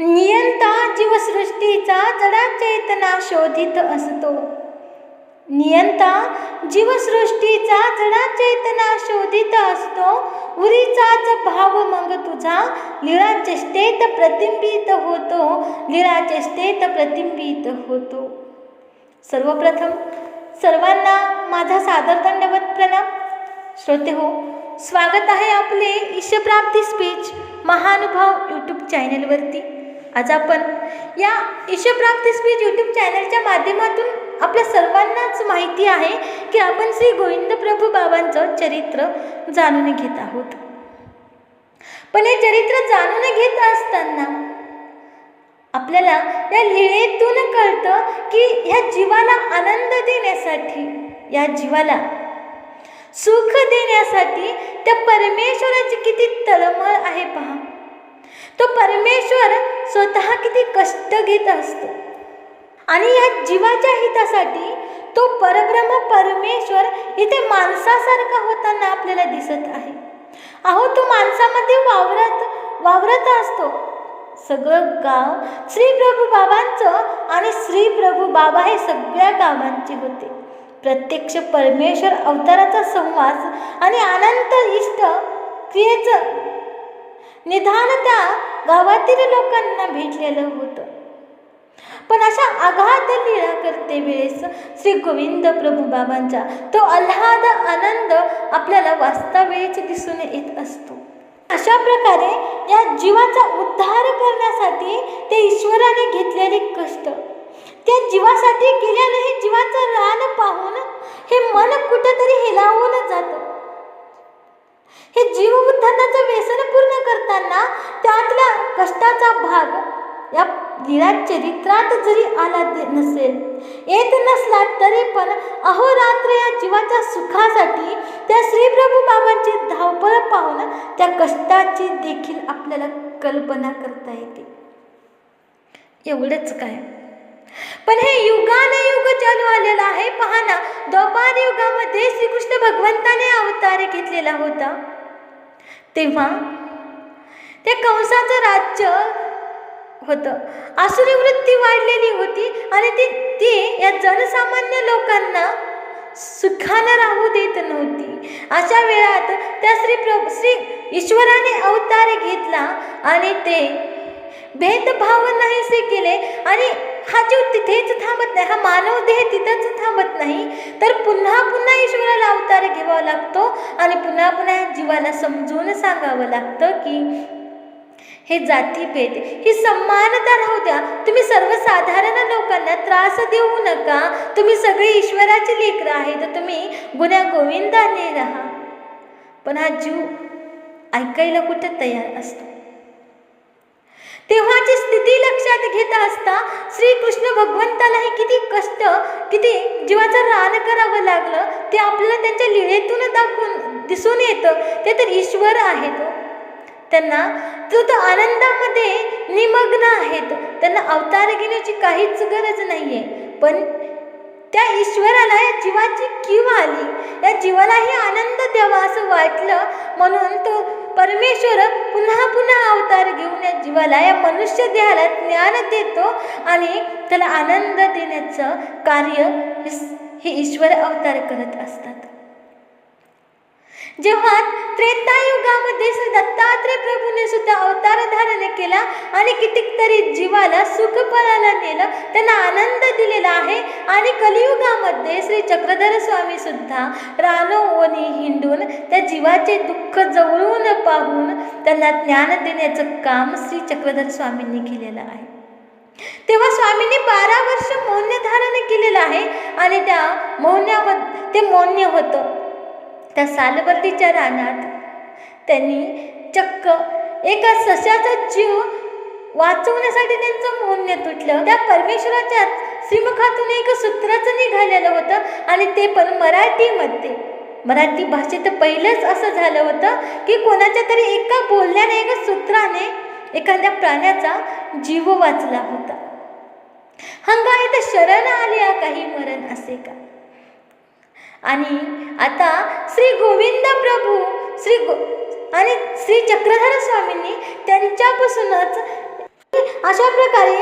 नियंता जीवसृष्टीचा जडा चेतना शोधित असतो. नियंता जीवसृष्टीचा जडा चेतना शोधित असतो. उरीचाच भाव मग तुझा लिळा चेष्टेत प्रतिंबित होतो. लिळा चेष्टेत प्रतिंबित होतो. सर्वप्रथम सर्वांना माझा सादर दंडवत प्रणाम. श्रोते हो स्वागत आहे आपले ईशप्राप्ती स्पीच महानुभाव यूट्यूब चॅनलवरती आज आपण या ईशप्राप्ती स्पीच यूट्यूब चॅनलच्या माध्यमातून आपल्या सर्वांनाच माहिती आहे की आपण श्री गोविंद प्रभू बाबांचं चरित्र जाणून घेत आहोत. पण हे चरित्र जाणून घेत असताना आपल्याला या लिळेतून कळतं की ह्या जीवाला आनंद देण्यासाठी या जीवाला सुख देण्यासाठी त्या परमेश्वराची किती तळमळ आहे पहा. तो परमेश्वर स्वतः किती कष्ट घेत असतो. आणि या जीवाच्या हितासाठी तो परब्रह्म परमेश्वर इथे माणसासारखा होताना आपल्याला दिसत आहे. अहो तो माणसामध्ये वावरत वावरत असतो. सगळं गाव श्री प्रभू बाबांचं आणि श्री प्रभू बाबा हे सगळ्या गावांचे होते. प्रत्यक्ष परमेश्वर अवताराचा संवास आणि अनंत इष्ट क्रियेचं निधान त्या गावातील लोकांना भेटलेलं होतं. पण अशा आघात लीळा करते वेळेस श्री गोविंद प्रभू बाबांचा तो आल्हाद आनंद आपल्याला वास्तव्यच दिसून येत असतो. अशा प्रकारे या जीवाचा उद्धार करण्यासाठी ते ईश्वराने घेतलेले कष्ट त्या जीवासाठी केल्यानं हे जीवाचं रान पाहून हे मन कुठंतरी हेलावून जातं. हे जीव उद्धारणाचं व्यसन पूर्ण करताना त्यातल्या कष्टाचा भाग या लीळा चरित्रात जरी आला नसेल येत नसला तरी पण अहोरात्र या जीवाच्या सुखासाठी त्या श्रीप्रभू बाबांची धावपळ पाहून त्या कष्टाची देखील आपल्याला कल्पना करता येते. एवढंच काय? पण हे युगानयुग चालू आलेलं आहे. पहा ना द्वापार युगामध्ये श्रीकृष्ण भगवंताने अवतार घेतलेला होता. तेव्हा त्या कंसाचं राज्य होतं. आसुरी वृत्ती वाढलेली होती आणि ती ती या जनसामान्य लोकांना सुखानं राहू देत नव्हती. अशा वेळात त्या श्री प्रभू श्री ईश्वराने अवतार घेतला आणि ते भेदभाव नाहीसे केले आणि हा जीव तिथेच थांबत नाही हा मानव देह तिथंच थांबत नाही. तर पुन्हा पुन्हा ईश्वराला अवतार घ्यावा लागतो आणि पुन्हा पुन्हा जीवाला समजून सांगावं लागतं की हे जातीभेद ही समानता राहू द्या. तुम्ही सर्वसाधारण लोकांना त्रास देऊ नका. तुम्ही सगळे ईश्वराचे लेकरं आहे तर तुम्ही गुन्ह्या गोविंदाने राहा. पण हा जीव ऐकायला कुठं तयार असतो? तेव्हाची स्थिती लक्षात घेत असता श्रीकृष्ण भगवंतालाही किती कष्ट किती जीवाचं रान करावं लागलं ते आपल्याला त्यांच्या लिळेतून दाखवून दिसून येतं. ते तर ईश्वर आहेत हो. त्यांना तो तर आनंदामध्ये निमग्न आहेत त्यांना अवतार घेण्याची काहीच गरज नाही आहे पण त्या ईश्वराला या जीवाची कीव आली. या जीवालाही आनंद द्यावा असं वाटलं म्हणून तो परमेश्वर पुन्हा पुन्हा अवतार घेऊन या जीवाला या मनुष्य देहाला ज्ञान देतो आणि त्याला आनंद देण्याचं कार्य हे ईश्वर अवतार करत असतात. जेव्हा त्रेतायुगामध्ये श्री दत्तात्रय प्रभूने सुद्धा अवतार धारण केला आणि कितीतरी जीवाला सुखफळाला नेलं त्यांना आनंद दिलेला आहे. आणि कलियुगामध्ये श्री चक्रधर स्वामी सुद्धा रानोवनी हिंडून त्या जीवाचे दुःख जवळून पाहून त्यांना ज्ञान देण्याचं काम श्री चक्रधर स्वामींनी केलेलं आहे. तेव्हा स्वामींनी बारा वर्ष मौन्य धारण केलेलं आहे आणि त्या मौन्यामध्ये ते मौन्य होतं. त्या सालबर्डीच्या रानात त्यांनी चक्क एका सशाचा जीव वाचवण्यासाठी त्यांचं मौन्य तुटलं त्या परमेश्वराच्या श्रीमुखातून एक सूत्राचं निघालेलं होतं आणि ते पण मराठीमध्ये. मराठी भाषेत पहिलंच असं झालं होतं की कोणाच्या तरी एका बोलण्याने एका सूत्राने एखाद्या प्राण्याचा जीव वाचला होता. हंगा इथं शरण आले काही मरण असे का? आणि आता श्री गोविंद प्रभू श्री गो आणि श्री चक्रधर स्वामींनी त्यांच्यापासूनच अशा प्रकारे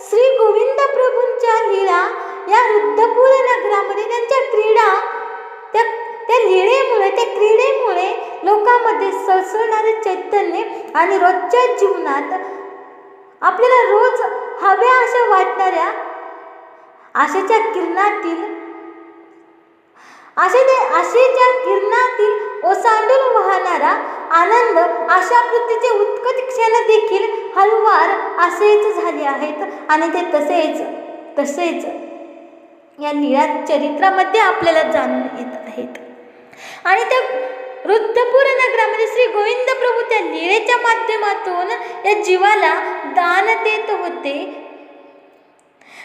श्री गोविंद प्रभूंच्या लीळा या रुद्धपूर नगरामध्ये त्यांच्या क्रीडा त्या त्या लिळेमुळे त्या क्रीडेमुळे लोकांमध्ये सळसळणारे चैतन्य आणि रोजच्या जीवनात आपल्याला रोज हव्या अशा वाटणाऱ्या आशेच्या किरणातील आशेने आशेच्या किरणातील ओसांडून वाहणारा आनंद अशा कृतीचे उत्कट क्षण देखील हळुवार असेच झाले आहेत. आणि ते तसेच तसेच या निळ्या चरित्रामध्ये आपल्याला जाणून येत आहेत. आणि त्या वृद्धपूर नगरामध्ये श्री गोविंद प्रभू त्या निळेच्या माध्यमातून या जीवाला दान देत होते.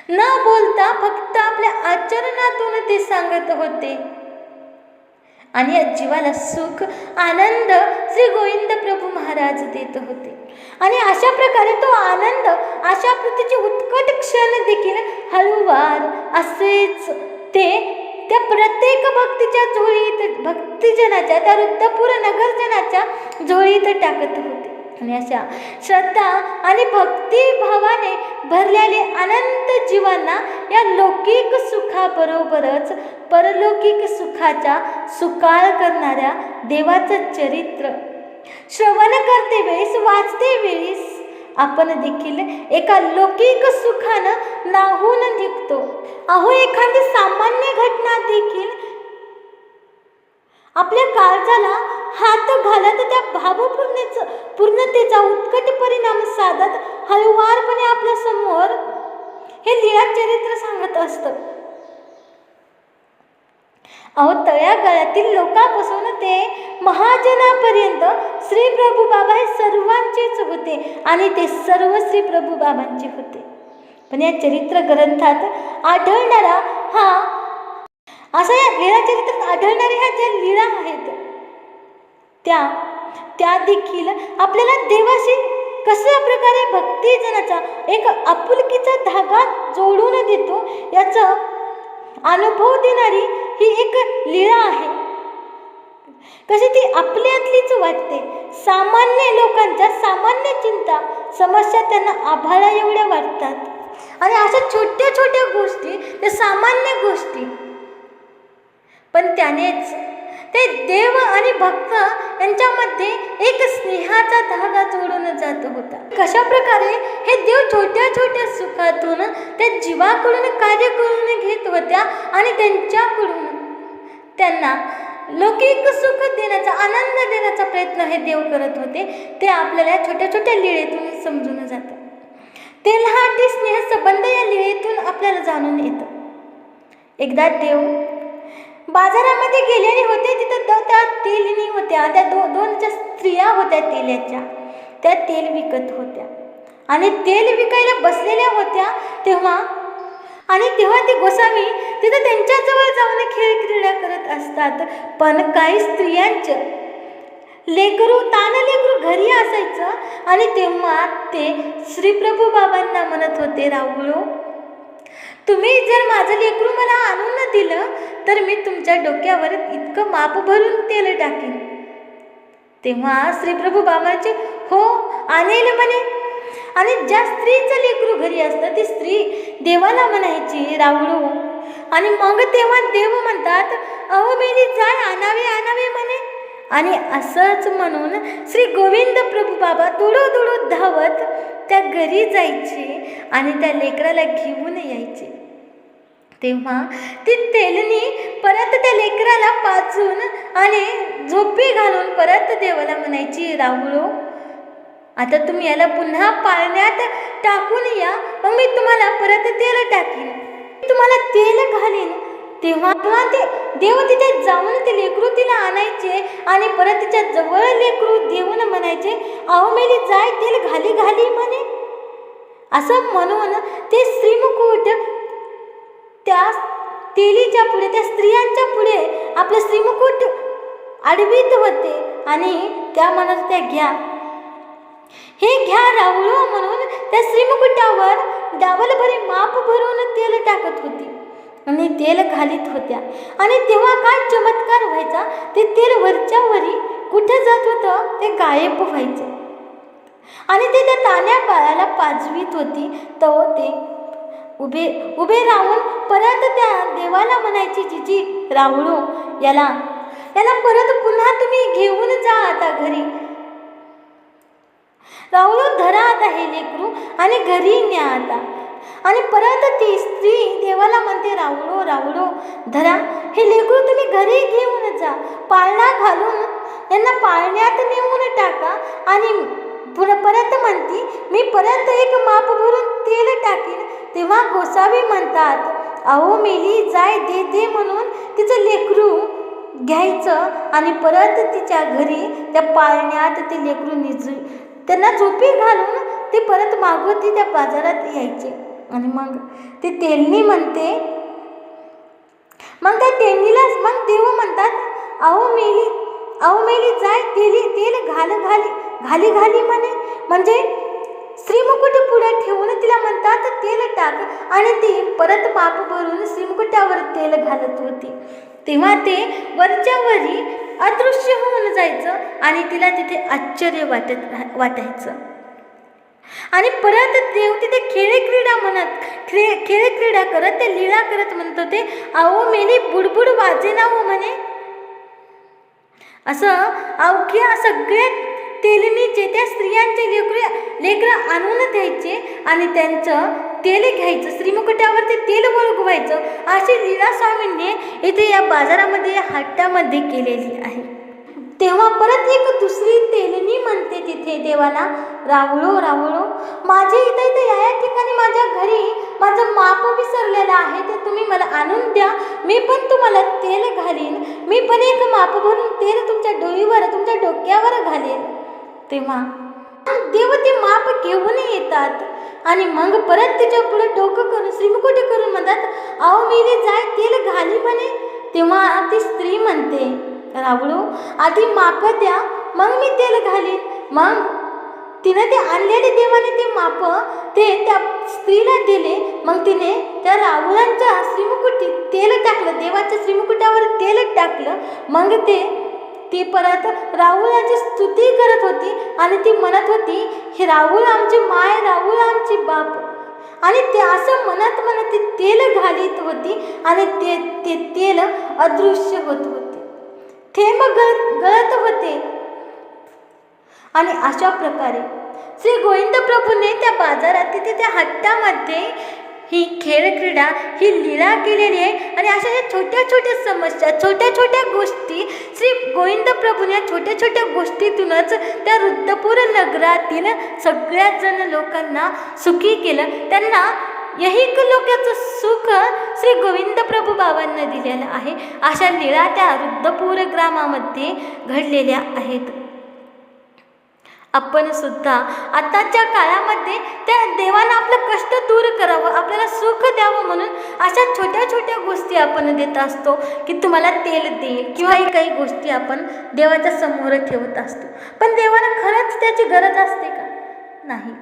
न बोलता फक्त आपल्या आचरणातून ते सांगत होते. आणि या जीवाला सुख आनंद श्री गोविंद प्रभू महाराज देत होते. आणि अशा प्रकारे तो आनंद अशा प्रतीचे उत्कट क्षण देखील हळूवार असेच ते त्या प्रत्येक भक्तीच्या झोळीत भक्तिजनाच्या त्या वृद्धपूर नगरजनाच्या झोळीत टाकत होते. आणि अशा. श्रद्धा आणि भक्तिभावाने भरलेले अनंत जीवांना या लौकिक सुखाबरोबरच परलौकिक सुखाचा सुकाळ करणाऱ्या देवाचं चरित्र. श्रवण करते वेळेस वाचते वेळेस आपण देखील एका लौकिक सुखानं नाहून निघतो. अहो एखादी सामान्य घटना देखील आपल्या काळजाला हात घालत त्या भावपूर्णेच पूर्णतेचा उत्कट परिणाम साधत हळुवारपणे आपल्यासमोर हे लिळा चरित्र सांगत असतं. अहो तळ्या गळ्यातील लोकांपासून ते महाजनापर्यंत श्री प्रभू बाबा हे सर्वांचेच होते आणि ते सर्व श्री प्रभू बाबांचे होते. पण या चरित्र ग्रंथात आढळणारा हा असं या लीळा चरित्रात आढळणाऱ्या ह्या ज्या लीळा आहेत त्या त्या देखील आपल्याला देवाशी कशा प्रकारे भक्तिजनाचा एक आपुलकीचा धागा जोडून देतो याचा अनुभव देणारी ही एक लीळा आहे. कशी ती आपल्यातलीच वाटते. सामान्य लोकांच्या सामान्य चिंता समस्या त्यांना आभाळा एवढ्या वाटतात. आणि अशा छोट्या छोट्या गोष्टी त्या सामान्य गोष्टी पण त्यानेच. ते देव आणि भक्त यांच्यामध्ये एक स्नेहाचा धागा जोडून जात होता. कशा प्रकारे हे देव छोट्या छोट्या सुखातून त्या जीवाकडून कार्य करून घेत होत्या आणि त्यांच्याकडून त्यांना लौकिक सुख देण्याचा आनंद देण्याचा प्रयत्न हे देव करत होते. ते आपल्याला छोट्या छोट्या लिळेतून समजून जातं. तेलहाटी स्नेह संबंध या लिळेतून आपल्याला जाणून येतं. एकदा देव बाजारामध्ये गेलेले होते तिथं द त्या तेलनी होत्या त्या दो दोन ज्या स्त्रिया होत्या तेलाच्या त्या तेल विकत होत्या. आणि तेल विकायला बसलेल्या होत्या तेव्हा आणि तेव्हा ती गोसावी तिथं त्यांच्याजवळ जाऊन खेळ क्रीडा करत असतात. पण काही स्त्रियांचं लेकरू तान लेकरू घरी असायचं आणि तेव्हा ते श्रीप्रभू बाबांना म्हणत होते राहुळो तुम्ही जर माझं लेकरू मला आणून दिलं तर मी तुमच्या डोक्यावर इतकं माप भरून तेल टाकेन. तेव्हा श्रीप्रभू बाबांचे हो आणेल म्हणे. आणि ज्या स्त्रीचं लेकरू घरी असतं ती स्त्री देवाला म्हणायची रावळू. आणि मग तेव्हा देव म्हणतात अहो बेली जाय आणावे आणावे म्हणे. आणि असंच म्हणून श्री गोविंद प्रभू बाबा दुडू दुडू धावत त्या घरी जायचे आणि त्या लेकराला घेऊन यायचे. तेव्हा ती तेलनी परत त्या लेकराला पाचून आणि झोपी घालून परत देवाला म्हणायची राहुळो आता तुम्ही याला पुन्हा पाळण्यात टाकून या मग मी तुम्हाला परत तेल टाकीन. तुम्हाला तेल घालीन. तेव्हा तेव्हा ते देव तिथे जाऊन ते लेकरू तिला आणायचे आणि परत तिच्या जवळ लेकरू देऊन म्हणायचे अहो मेली जाय तेल घाली घाली म्हणे असं म्हणून ते श्रीमुकुट त्या तेलीच्या पुढे त्या स्त्रियांच्या पुढे आपलं श्रीमुकुट आडवीत होते आणि त्या म्हणत त्या घ्या. हे घ्या राहुळो म्हणून त्या श्रीमुकुटावर डावलभरी माप भरून तेल टाकत होती. आणि तेल घालीत होत्या. आणि तेव्हा काय चमत्कार व्हायचा ते तेल वरच्या वरी कुठे जात होतं ते गायब व्हायचं. आणि ते त्या ताण्या बाळाला पाजवीत होती. तो ते उभे उभे राहून परत त्या देवाला म्हणायची जिजी राहुळो याला याला परत पुन्हा तुम्ही घेऊन जा आता घरी. राहुळो धरा आता हे लेकरू आणि घरी न्या आता. आणि परत ती स्त्री देवाला म्हणते राहुलो राहुलो धरा हे लेकरू तुम्ही घरी घेऊन जा. पाळणा घालून यांना पाळण्यात नेऊन टाका आणि पुर- परत म्हणती मी परत एक माप भरून तेल टाकीन. तेव्हा गोसावी म्हणतात अहो मेली जाय दे दे म्हणून तिचं लेकरू घ्यायचं आणि परत तिच्या घरी त्या पाळण्यात ते लेकरू निजू त्यांना झोपी घालून ते परत मागवती त्या बाजारात यायचे. आणि मग ते तेलनी म्हणते. मग त्या तेलनीलाच मग देव म्हणतात अहो मेली अहो मेली जाय तेली तेल घाल घाली घाली घाली म्हणे. म्हणजे श्रीमुकुट पुढे ठेवून तिला म्हणतात तेल टाक. आणि ती परत पाप भरून श्रीमुकुटावर तेल घालत होती. तेव्हा ते वरच्या वरी अदृश्य होऊन जायचं आणि तिला तिथे आश्चर्य वाटत राह- वाटायचं. आणि परत देव तिथे खेळे क्रीडा म्हणत खे खेळ क्रीडा करत ते लीळा करत म्हणत होते अहो मेली बुडबुड वाजे ना हो म्हणे. असं अवघ्या सगळ्या तेलनीचे त्या स्त्रियांचे लेकर लेकरं आणून द्यायचे आणि त्यांचं तेल घ्यायचं श्रीमुकुटावर ते तेल वळगवायचं अशी लीला स्वामींनी इथे या बाजारामध्ये हट्टामध्ये केलेली आहे. तेव्हा परत एक दुसरी तेलनी म्हणते तिथे देवाला रावळो रावळो माझे इथं इथं या या ठिकाणी माझ्या घरी माझं माप विसरलेलं आहे तर तुम्ही मला आणून द्या. मी पण तुम्हाला तेल घालीन. मी पण एक माप भरून तेल तुमच्या डोळीवर तुमच्या डोक्यावर घालेन. तेव्हा देव ते माप घेऊन येतात. आणि मग परत तिच्या पुढे डोकं करून श्रीमुकुट करून म्हणतात अहो मेले जाय तेल घाली म्हणे. तेव्हा ती स्त्री म्हणते रावळू आधी माप द्या मग मी तेल घालीन. मग तिनं ते आणलेले देवाने ते माप ते त्या स्त्रीला दिले. मग तिने त्या रावळांच्या श्रीमुकुटी तेल टाकलं देवाच्या श्रीमुकुटावर तेल टाकलं. मग ते ती परत राहुलाची स्तुती करत होती आणि ती म्हणत होती हे राहुल आमची माय राहुल आमची बाप. आणि ते असं म्हणत म्हणत ती तेल घालीत होती आणि ते ते तेल अदृश्य होतं थेंब गळ गळत होते. आणि अशा प्रकारे श्री गोविंद प्रभूने त्या बाजारात तिथे त्या हट्टामध्ये ही खेळ क्रीडा ही लीला केलेली आहे. आणि अशा या छोट्या छोट्या समस्या छोट्या छोट्या गोष्टी श्री गोविंद प्रभूने या छोट्या छोट्या गोष्टीतूनच त्या रुद्रपूर नगरातील सगळ्याच जण लोकांना सुखी केलं. त्यांना यही लोकांचं सुख श्री गोविंद बाबांना दिलेलं आहे. अशा लीळा त्या रुद्रपूर ग्रामामध्ये घडलेल्या आहेत. आपण सुद्धा आताच्या काळामध्ये त्या देवानं आपलं कष्ट दूर करावं आपल्याला सुख द्यावं म्हणून अशा छोट्या छोट्या गोष्टी आपण देत असतो की तुम्हाला तेल दे किंवा काही गोष्टी आपण देवाच्या समोर ठेवत असतो. पण देवाला खरंच त्याची गरज असते का? नाही.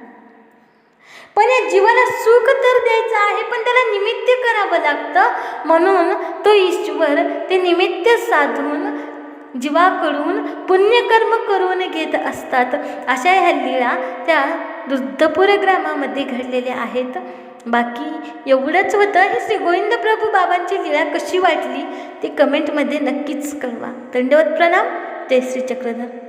पण या जीवाला सुख तर द्यायचं आहे पण त्याला निमित्त करावं लागतं. म्हणून तो ईश्वर ते निमित्त साधून जीवाकडून पुण्यकर्म करून घेत असतात. अशा ह्या लीळा त्या रुद्धपूर ग्रामामध्ये घडलेल्या आहेत. बाकी एवढंच होतं. हे श्री गोविंद प्रभू बाबांची लीळा कशी वाटली ती कमेंटमध्ये नक्कीच कळवा. दंडवत प्रणाम. जय श्री चक्रधर.